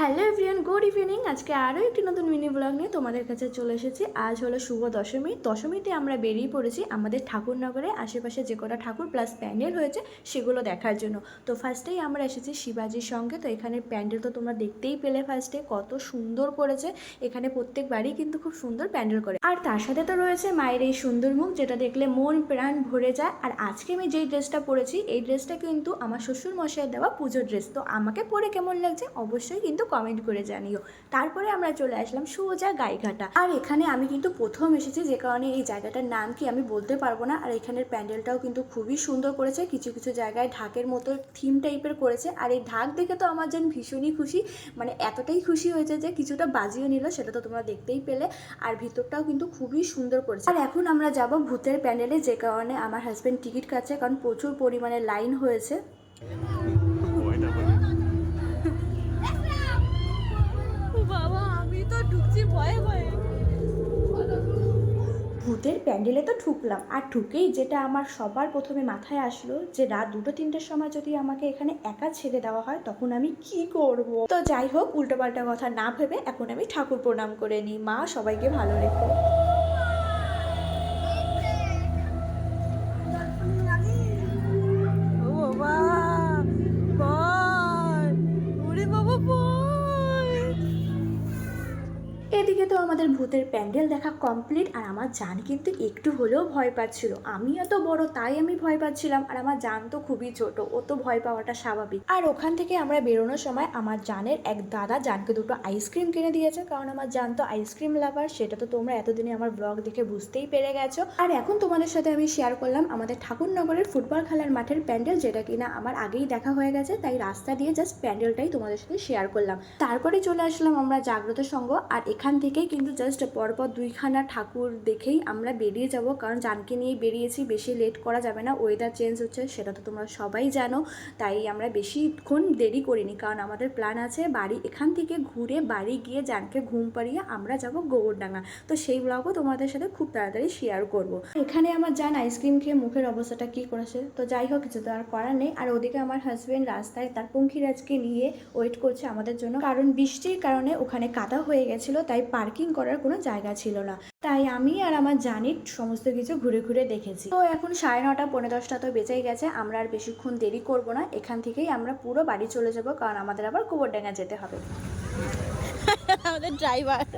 Hello everyone good evening. আজকে আরও একটি নতুন মিনি ব্লগ নিয়ে তোমাদের কাছে চলে এসেছি। আজ হলো শুভ দশমী। দশমীতে আমরা বেরিয়ে পড়েছি আমাদের ঠাকুরনগরে। আশেপাশে যে কটা ঠাকুর প্লাস প্যান্ডেল হয়েছে, সেগুলো দেখার জন্য। তো ফার্স্টেই আমরা এসেছি শিবাজির সঙ্গে। তো এখানে প্যান্ডেল তো তোমরা দেখতেই পেলে ফার্স্টে কত সুন্দর করেছে। এখানে প্রত্যেক বাড়ি কিন্তু খুব সুন্দর প্যান্ডেল করে। আর তার সাথে তো রয়েছে মায়ের এই সুন্দর মুখ, যেটা দেখলে মন প্রাণ ভরে যায়। আর আজকে আমি যেই ড্রেসটা পরেছি, এই ড্রেসটা কিন্তু আমার শ্বশুর মশাইয়ের দেওয়া পুজোর ড্রেস তো আমাকে পরে কেমন লাগছে, অবশ্যই কিন্তু কমেন্ট করে জানিও। তারপরে আমরা চলে আসলাম সোজা গাইঘাটা। আর এখানে আমি কিন্তু প্রথম এসেছি যে কারণে এই জায়গাটার নাম কি আমি বলতে পারব না। আর এখানের প্যান্ডেলটাও কিন্তু খুবই সুন্দর করেছে, কিছু কিছু জায়গায় ঢাকের মতো থিম টাইপের করেছে। আর এই ঢাক দেখে তো আমার যেন ভীষণই খুশি মানে এতটাই খুশি হয়েছে যে কিছুটা বাজিয়ে নিল, সেটা তো তোমরা দেখতেই পেলে। আর ভিতরটাও কিন্তু খুবই সুন্দর করেছে। আর এখন আমরা যাব ভূতের প্যান্ডেলে, যে কারণে আমার হাজব্যান্ড টিকিট কাটছে, কারণ প্রচুর পরিমাণে লাইন হয়েছে। ভূতের প্যান্ডেলে তো ঠুকলাম আর ঠুকেই যেটা আমার সবার প্রথমে মাথায় আসলো যে রাত দুটো তিনটের সময় যদি আমাকে এখানে একা ছেড়ে দেওয়া হয়, তখন আমি কি করব? তো যাই হোক, উল্টোপাল্টা কথা না ভেবে এখন আমি ঠাকুর প্রণাম করে নিই। মা, সবাইকে ভালো রেখো। এদিকে তো আমাদের ভূতের প্যান্ডেল দেখা কমপ্লিট আর আমার জান কিন্তু একটু হলেও ভয় পাচ্ছিল। আমি এত বড়, তাই আমি ভয় পাচ্ছিলাম, আর আমার জান তো খুবই ছোট, ও তো ভয় পাওয়াটা স্বাভাবিক। আর ওখান থেকে আমরা বেরোনোর সময় আমার জানের এক দাদা জানকে দুটো আইসক্রিম কিনে দিয়েছে, কারণ আমার জান তো আইসক্রিম লাভার সেটা তো তোমরা এতদিনে আমার ব্লগ দেখে বুঝতেই পেরে গেছো। আর এখন তোমাদের সাথে আমি শেয়ার করলাম আমাদের ঠাকুরনগরের ফুটবল খেলার মাঠের প্যান্ডেল, যেটা কিনা আমার আগেই দেখা হয়ে গেছে, তাই রাস্তা দিয়ে জাস্ট প্যান্ডেলটাই তোমাদের সাথে শেয়ার করলাম। তারপরে চলে আসলাম আমরা জাগ্রত সঙ্গ আর এখান থেকেই কিন্তু জাস্ট পরপর দুইখানা ঠাকুর দেখেই আমরা বেরিয়ে যাব। কারণ জানকে নিয়ে বেরিয়েছি, বেশি লেট করা যাবে না। ওয়েদার চেঞ্জ হচ্ছে, সেটা তো তোমরা সবাই জানো। তাই আমরা বেশিক্ষণ দেরি করিনি। কারণ আমাদের প্ল্যান আছে বাড়ি এখান থেকে ঘুরে বাড়ি গিয়ে জানকে ঘুম পাড়িয়ে আমরা যাব গোবরডাঙ্গা। তো সেই ব্লগও তোমাদের সাথে খুব তাড়াতাড়ি শেয়ার করব। এখানে আমার জান আইসক্রিম খেয়ে মুখের অবস্থাটা কি করেছে? তো যাই হোক, কিছু তো আর করার নেই। আর ওদিকে আমার হাজব্যান্ড রাস্তায় তার পঙ্খিরাজকে নিয়ে ওয়েট করছে আমাদের জন্য। কারণ বৃষ্টির কারণে ওখানে কাদা হয়ে গেছিল, তাই পার্কিং করার কোনো জায়গা ছিল না। তাই আমি আর আমার জানি সমস্ত কিছু ঘুরে ঘুরে দেখেছি। তো এখন সাড়ে নটা পনেরো দশটা তো বেঁচেই গেছে। আমরা আর বেশিক্ষণ দেরি করব না। এখান থেকেই আমরা পুরো বাড়ি চলে যাব কারণ আমাদের আবার কুবরডাঙ্গা যেতে হবে। আমাদের ড্রাইভার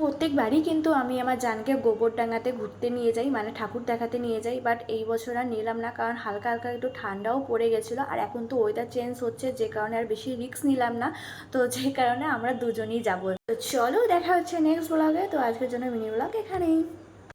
প্রত্যেকবারই কিন্তু আমি আমার জানকে গোবর গোবরডাঙ্গাতে ঘুরতে নিয়ে যাই মানে ঠাকুর দেখাতে নিয়ে যাই বাট এই বছর আর নিলাম না, কারণ হালকা হালকা একটু ঠান্ডাও পড়ে গেছিল, আর এখন তো ওয়েদার চেঞ্জ হচ্ছে, যে কারণে আর বেশি রিক্স নিলাম না, তো যে কারণে আমরা দুজনেই যাব। তো চলো দেখা হচ্ছে নেক্সট ব্লগে তো আজকের জন্য মিনি ব্লগ এখানেই।